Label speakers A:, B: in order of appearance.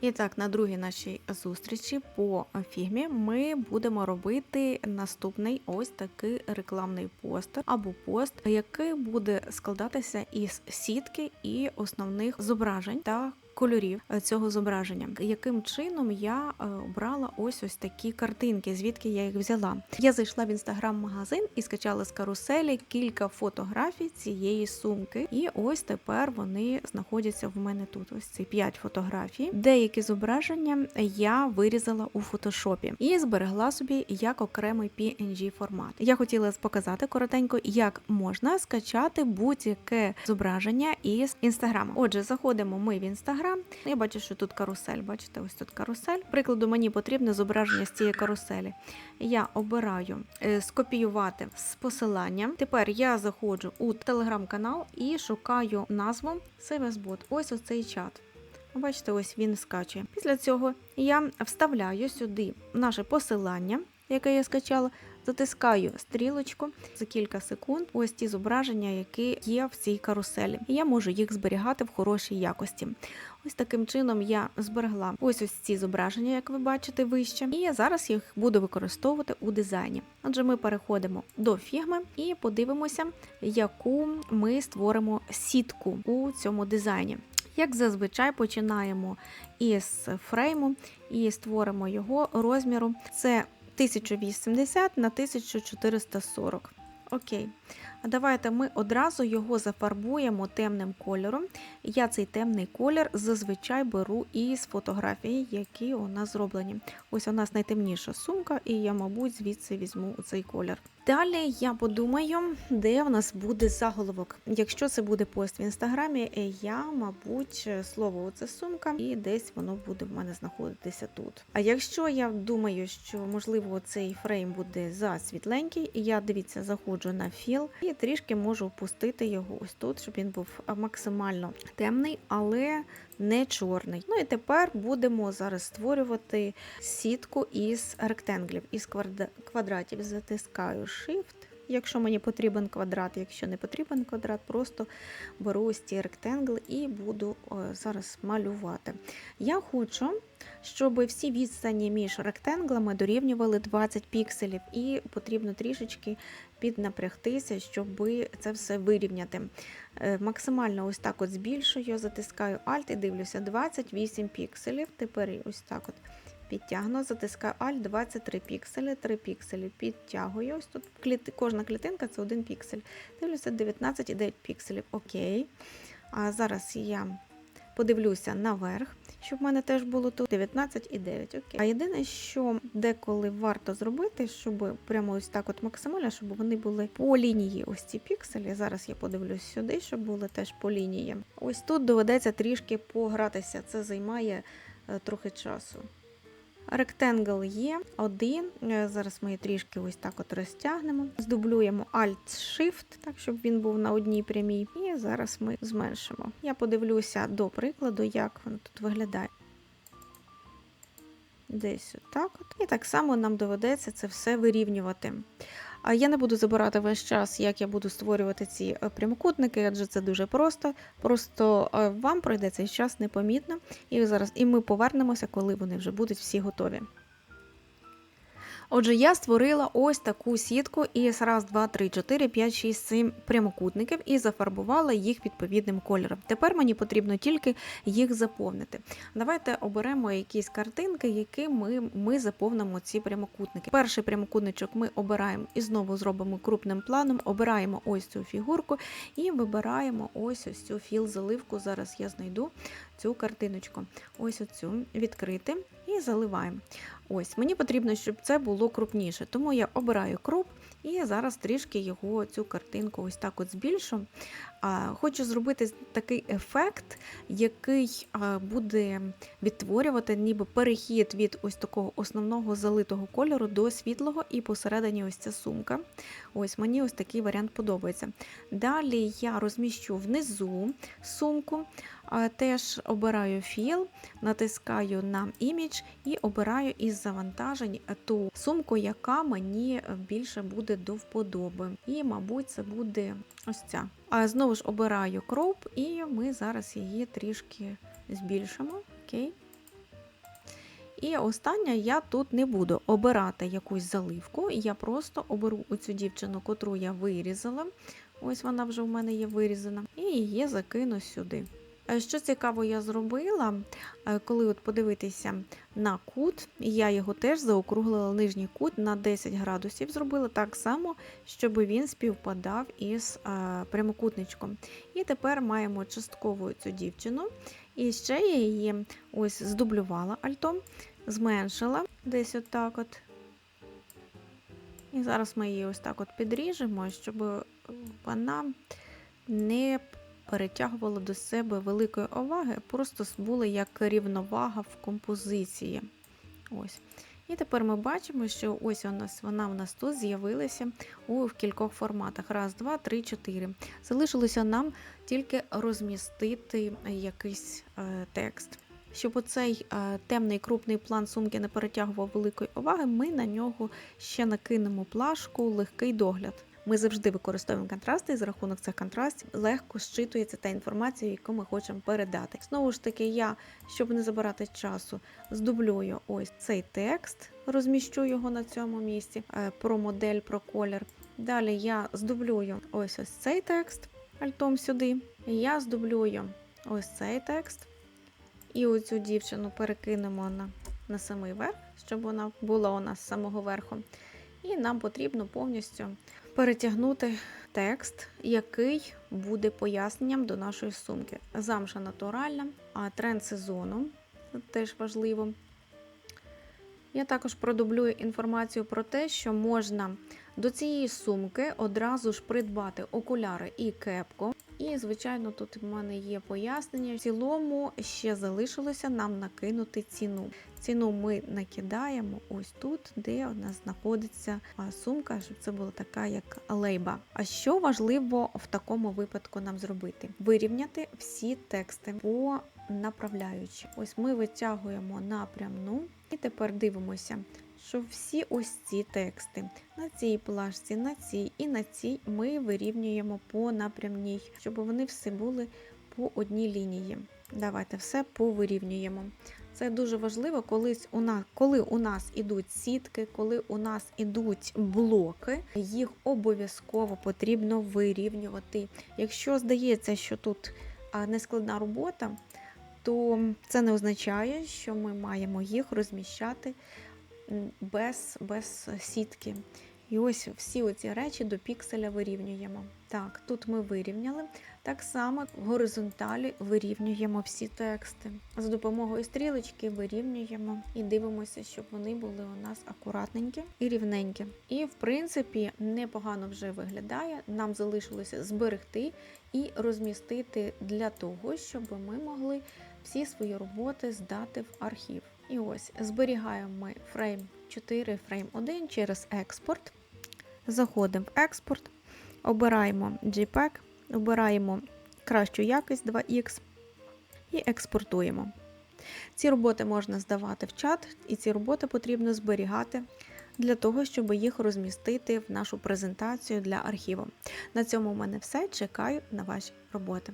A: І так, на другій нашій зустрічі по фігмі ми будемо робити наступний ось такий рекламний постер або пост, який буде складатися із сітки і основних зображень та кольорів е, цього зображення. Яким чином я е, обрала ось ось такі картинки, звідки я їх взяла? Я зайшла в інстаграм-магазин і скачала з каруселі кілька фотографій цієї сумки. І ось тепер вони знаходяться в мене тут. Ось ці 5 фотографій. Деякі зображення я вирізала у фотошопі і зберегла собі як окремий PNG формат. Я хотіла показати коротенько, як можна скачати будь-яке зображення із інстаграму. Отже, заходимо ми в інстаграм. Я бачу, що тут карусель. Бачите, ось тут карусель. Прикладу, мені потрібне зображення з цієї каруселі. Я обираю е, скопіювати з посилання. Тепер я заходжу у телеграм-канал і шукаю назву CVSBot. Ось оцей чат. Бачите, ось він скачує. Після цього я вставляю сюди наше посилання, яке я скачала. Затискаю стрілочку за кілька секунд. Ось ті зображення, які є в цій каруселі. І я можу їх зберігати в хорошій якості. Ось таким чином я зберегла ось ось ці зображення, як ви бачите вище, і я зараз їх буду використовувати у дизайні. Отже, ми переходимо до фігми і подивимося, яку ми створимо сітку у цьому дизайні. Як зазвичай починаємо із фрейму і створимо його розміру. Це 1080 на 1440. Окей. Давайте ми одразу його зафарбуємо темним кольором. Я цей темний колір зазвичай беру із фотографії, які у нас зроблені. Ось у нас найтемніша сумка, і я, мабуть, звідси візьму цей колір. Далі я подумаю, де в нас буде заголовок. Якщо це буде пост в інстаграмі, я, мабуть, слово оце сумка, і десь воно буде в мене знаходитися тут. А якщо я думаю, що можливо цей фрейм буде засвітленький, я дивіться, заходжу на філ і трішки можу опустити його ось тут, щоб він був максимально темний, але не чорний. Ну і тепер будемо зараз створювати сітку із ректенглів, із квадратів. Затискаю Shift. Якщо мені потрібен квадрат, якщо не потрібен квадрат, просто беру ось ці ректангли і буду зараз малювати. Я хочу, щоб всі відстані між ректанглами дорівнювали 20 пікселів, і потрібно трішечки піднапрягтися, щоб це все вирівняти. Е, максимально ось так от збільшую, затискаю Alt і дивлюся 28 пікселів. Тепер ось так от підтягну, затискаю Alt 23 пікселі, 3 пікселі підтягую. Ось тут кожна клітинка це 1 піксель. Дивлюся 19,9 пікселів. Окей. А зараз я подивлюся наверх, щоб в мене теж було тут 19,9. Окей. А єдине, що деколи варто зробити, щоб прямо ось так от максимально, щоб вони були по лінії ось ці пікселі. Зараз я подивлюсь сюди, щоб були теж по лінії. Ось тут доведеться трішки погратися. Це займає е, трохи часу. Ректенгл є один. Е, Зараз ми трішки ось так от розтягнемо. Здублюємо Alt-Shift, так, щоб він був на одній прямій. І зараз ми зменшимо. Я подивлюся до прикладу, як воно тут виглядає. Десь отак от. І так само нам доведеться це все вирівнювати. А я не буду забирати весь час, як я буду створювати ці е, прямокутники, адже це дуже просто. Просто е, вам пройде цей час непомітно, і зараз і ми повернемося, коли вони вже будуть всі готові. Отже, я створила ось таку сітку із раз, два, три, чотири, п'ять, шість, сім прямокутників і зафарбувала їх відповідним кольором. Тепер мені потрібно тільки їх заповнити. Давайте оберемо якісь картинки, які ми, ми заповнимо ці прямокутники. Перший прямокутничок ми обираємо і знову зробимо крупним планом, обираємо ось цю фігурку і вибираємо ось ось цю філ-заливку. Зараз я знайду цю картиночку. Ось оцю відкрити і заливаємо. Ось, мені потрібно, щоб це було крупніше, тому я обираю круп і зараз трішки його цю картинку ось так от збільшу. Хочу зробити такий ефект, який буде відтворювати ніби перехід від ось такого основного залитого кольору до світлого, і посередині ось ця сумка. Ось мені ось такий варіант подобається. Далі я розміщу внизу сумку, теж обираю філ, натискаю на імідж і обираю із завантажень ту сумку, яка мені більше буде до вподоби. І, мабуть, це буде ось ця. А знову ж обираю кроп, і ми зараз її трішки збільшимо. Окей. І останнє, я тут не буду обирати якусь заливку, я просто оберу оцю дівчину, котру я вирізала. Ось вона вже в мене є вирізана, і її закину сюди. Е, Що цікаво, я зробила, е, коли от подивитися на кут, я його теж заокруглила нижній кут на 10 градусів. Зробила так само, щоб він співпадав із е, прямокутничком. І тепер маємо частково цю дівчину. І ще я її ось здублювала альтом, зменшила десь отак от. І зараз ми її ось так от підріжемо, щоб вона не перетягувала до себе великої уваги, просто була як рівновага в композиції. Ось. І тепер ми бачимо, що ось у нас вона у нас тут з'явилася у в кількох форматах. Раз, два, три, чотири. Залишилося нам тільки розмістити якийсь е, текст. Щоб оцей е, темний крупний план сумки не перетягував великої уваги, ми на нього ще накинемо плашку легкий догляд. Ми завжди використовуємо контрасти, і за рахунок цих контрастів легко щитується та інформація, яку ми хочемо передати. Знову ж таки, я, щоб не забирати часу, здублюю ось цей текст, розміщу його на цьому місці е, про модель, про колір. Далі я здублюю ось ось цей текст альтом сюди. Я здублюю ось цей текст. І оцю дівчину перекинемо на, на самий верх, щоб вона була у нас з самого верху. І нам потрібно повністю перетягнути текст, який буде поясненням до нашої сумки. Замша натуральна, а тренд сезону теж важливо. Я також продублюю інформацію про те, що можна до цієї сумки одразу ж придбати окуляри і кепку. Звичайно, тут в мене є пояснення. В цілому ще залишилося нам накинути ціну. Ціну ми накидаємо ось тут, де у нас знаходиться сумка, щоб це була така, як лейба. А що важливо в такому випадку нам зробити? Вирівняти всі тексти по направляючи. Ось ми витягуємо напрямну, і тепер дивимося. Що всі ось ці тексти на цій плашці, на цій і на цій ми вирівнюємо по напрямній, щоб вони всі були по одній лінії. Давайте все повирівнюємо. Це дуже важливо, коли у нас, коли у нас ідуть сітки, коли у нас ідуть блоки, їх обов'язково потрібно вирівнювати. Якщо здається, що тут нескладна робота, то це не означає, що ми маємо їх розміщати без, без сітки. І ось всі оці речі до пікселя вирівнюємо. Так, тут ми вирівняли. Так само в горизонталі вирівнюємо всі тексти. За допомогою стрілочки вирівнюємо і дивимося, щоб вони були у нас акуратненькі і рівненькі. І, в принципі, непогано вже виглядає. Нам залишилося зберегти і розмістити для того, щоб ми могли всі свої роботи здати в архів. І ось зберігаємо ми фрейм 4, фрейм 1 через експорт. Заходимо в експорт, обираємо JPEG, обираємо кращу якість 2X і експортуємо. Ці роботи можна здавати в чат, і ці роботи потрібно зберігати для того, щоб їх розмістити в нашу презентацію для архіву. На цьому в мене все. Чекаю на ваші роботи.